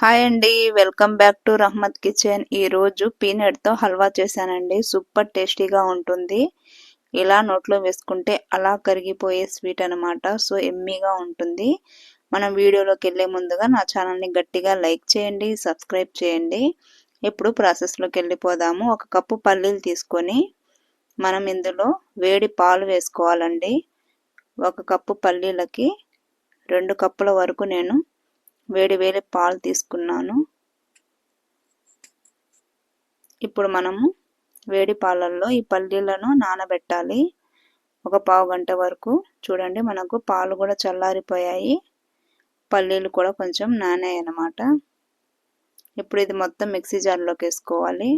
Hi అండి. Welcome back to Rahmat kitchen. ఈరోజు పీనట్తో హల్వా చేశానండి. సూపర్ టేస్టీగా ఉంటుంది. ఇలా నోట్లో వేసుకుంటే అలా కరిగిపోయే స్వీట్ అనమాట సో ఎమ్మీగా ఉంటుంది. మనం వీడియోలోకి వెళ్ళే ముందుగా నా ఛానల్ని గట్టిగా లైక్ చేయండి సబ్స్క్రైబ్ చేయండి. ఇప్పుడు ప్రాసెస్లోకి వెళ్ళిపోదాము. ఒక కప్పు పల్లీలు తీసుకొని మనం ఇందులో వేడి పాలు వేసుకోవాలండి. ఒక కప్పు పల్లీలకి రెండు కప్పుల వరకు నేను వేడి వేడి పాలు తీసుకున్నాను. ఇప్పుడు మనము వేడి పాలల్లో ఈ పల్లీలను నానబెట్టాలి. ఒక పావు గంట వరకు. చూడండి మనకు పాలు కూడా చల్లారిపోయాయి. పల్లీలు కూడా కొంచెం నానాయి అన్నమాట. ఇప్పుడు ఇది మొత్తం మిక్సీ జార్లోకి వేసుకోవాలి.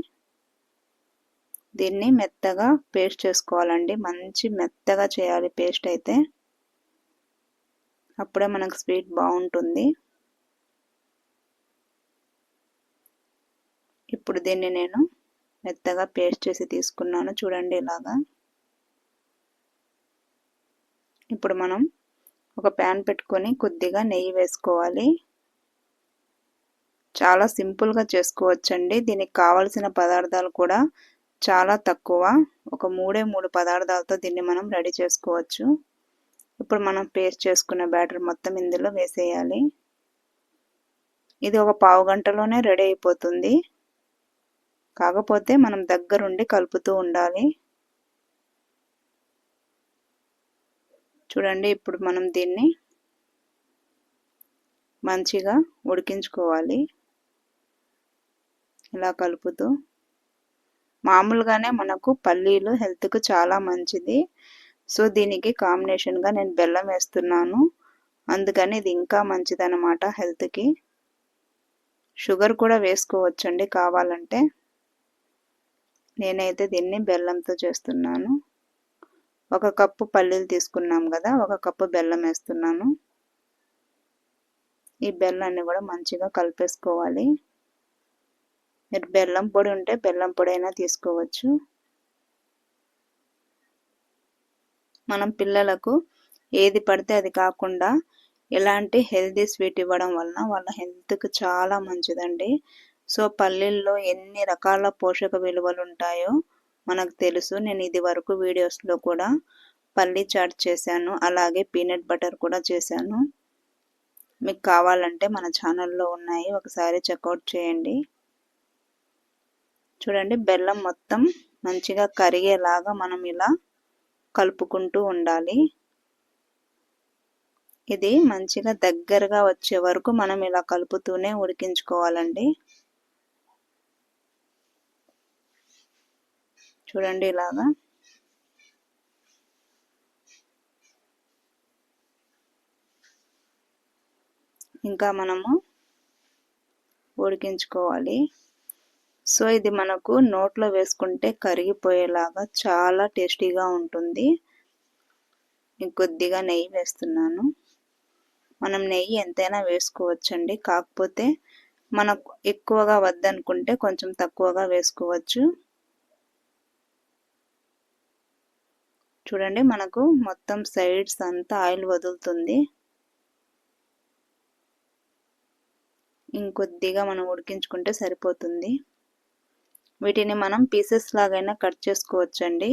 దీన్ని మెత్తగా పేస్ట్ చేసుకోవాలండి. మంచి మెత్తగా చేయాలి పేస్ట్ అయితే. అప్పుడే మనకు స్వీట్ బాగుంటుంది. ఇప్పుడు దీన్ని నేను మెత్తగా పేస్ట్ చేసి తీసుకున్నాను. చూడండి ఇలాగా. ఇప్పుడు మనం ఒక ప్యాన్ పెట్టుకొని కొద్దిగా నెయ్యి వేసుకోవాలి. చాలా సింపుల్గా చేసుకోవచ్చండి. దీనికి కావలసిన పదార్థాలు కూడా చాలా తక్కువ. ఒక మూడే మూడు పదార్థాలతో దీన్ని మనం రెడీ చేసుకోవచ్చు. ఇప్పుడు మనం పేస్ట్ చేసుకున్న బ్యాటర్ మొత్తం ఇందులో వేసేయాలి. ఇది ఒక పావు గంటలోనే రెడీ అయిపోతుంది. కాకపోతే మనం దగ్గరుండి కలుపుతూ ఉండాలి. చూడండి ఇప్పుడు మనం దీన్ని మంచిగా ఉడికించుకోవాలి. ఇలా కలుపుతూ. మామూలుగానే మనకు పల్లీలు హెల్త్కు చాలా మంచిది. సో దీనికి కాంబినేషన్గా నేను బెల్లం వేస్తున్నాను. అందుకని ఇది ఇంకా మంచిదన్నమాట హెల్త్కి. షుగర్ కూడా వేసుకోవచ్చండి కావాలంటే. నేనైతే దీన్ని బెల్లంతో చేస్తున్నాను. ఒక కప్పు పల్లీలు తీసుకున్నాం కదా ఒక కప్పు బెల్లం వేస్తున్నాను. ఈ బెల్లాన్ని కూడా మంచిగా కలిపేసుకోవాలి. మీరు బెల్లం పొడి ఉంటే బెల్లం పొడి అయినా తీసుకోవచ్చు. మనం పిల్లలకు ఏది పడితే అది కాకుండా ఎలాంటి హెల్దీ స్వీట్ ఇవ్వడం వలన వాళ్ళ హెల్త్కి చాలా మంచిదండి. సో పల్లీల్లో ఎన్ని రకాల పోషక విలువలు ఉంటాయో మనకు తెలుసు. నేను ఇది వరకు వీడియోస్లో కూడా పల్లీ చాట్ చేశాను. అలాగే పీనట్ బటర్ కూడా చేశాను. మీకు కావాలంటే మన ఛానల్లో ఉన్నాయి. ఒకసారి చెక్అవుట్ చేయండి. చూడండి బెల్లం మొత్తం మంచిగా కరిగేలాగా మనం ఇలా కలుపుకుంటూ ఉండాలి. ఇది మంచిగా దగ్గరగా వచ్చే వరకు మనం ఇలా కలుపుతూనే ఉడికించుకోవాలండి. చూడండి ఇలాగా. ఇంకా మనము ఉడికించుకోవాలి. సో ఇది మనకు నోట్లో వేసుకుంటే కరిగిపోయేలాగా చాలా టేస్టీగా ఉంటుంది. కొద్దిగా నెయ్యి వేస్తున్నాను. మనం నెయ్యి ఎంతైనా వేసుకోవచ్చండి. కాకపోతే మనకు ఎక్కువగా వద్దనుకుంటే కొంచెం తక్కువగా వేసుకోవచ్చు. చూడండి మనకు మొత్తం సైడ్స్ అంతా ఆయిల్ వదులుతుంది. ఇంకొద్దిగా మనం ఉడికించుకుంటే సరిపోతుంది. వీటిని మనం పీసెస్ లాగైనా కట్ చేసుకోవచ్చండి.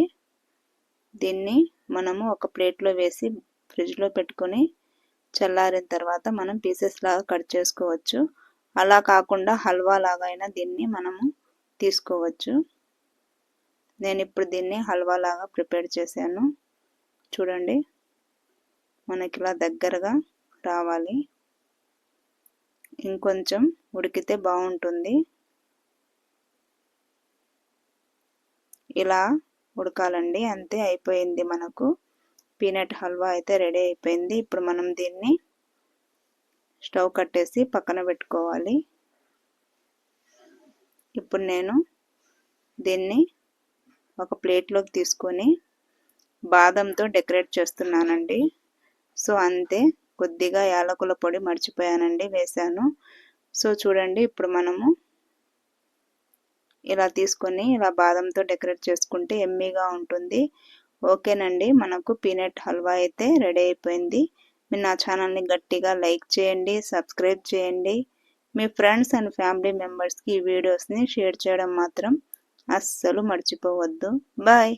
దీన్ని మనము ఒక ప్లేట్లో వేసి ఫ్రిడ్జ్లో పెట్టుకొని చల్లారిన తర్వాత మనం పీసెస్ లాగా కట్ చేసుకోవచ్చు. అలా కాకుండా హల్వా లాగైనా దీన్ని మనము తీసుకోవచ్చు. నేను ఇప్పుడు దీన్ని హల్వా లాగా ప్రిపేర్ చేశాను. చూడండి. మనకి ఇలా దగ్గరగా రావాలి. ఇంకొంచెం ఉడికితే బాగుంటుంది. ఇలా ఉడకాలండి. అంతే అయిపోయింది మనకు. పీనట్ హల్వా అయితే రెడీ అయిపోయింది. ఇప్పుడు మనం దీన్ని స్టవ్ కట్టేసి పక్కన పెట్టుకోవాలి. ఇప్పుడు నేను దీన్ని ఒక ప్లేట్లోకి తీసుకొని బాదంతో డెకరేట్ చేస్తున్నానండి. సో అంతే. కొద్దిగా యాలకుల పొడి మర్చిపోయానండి వేశాను. సో చూడండి ఇప్పుడు మనము ఇలా తీసుకొని ఇలా బాదంతో డెకరేట్ చేసుకుంటే ఎమ్మీగా ఉంటుంది. ఓకేనండి మనకు పీనట్ హల్వా అయితే రెడీ అయిపోయింది. మీరు నా ఛానల్ని గట్టిగా లైక్ చేయండి సబ్స్క్రైబ్ చేయండి. మీ ఫ్రెండ్స్ అండ్ ఫ్యామిలీ మెంబర్స్కి ఈ వీడియోస్ని షేర్ చేయడం మాత్రం అస్సలు మర్చిపోవద్దు. బాయ్.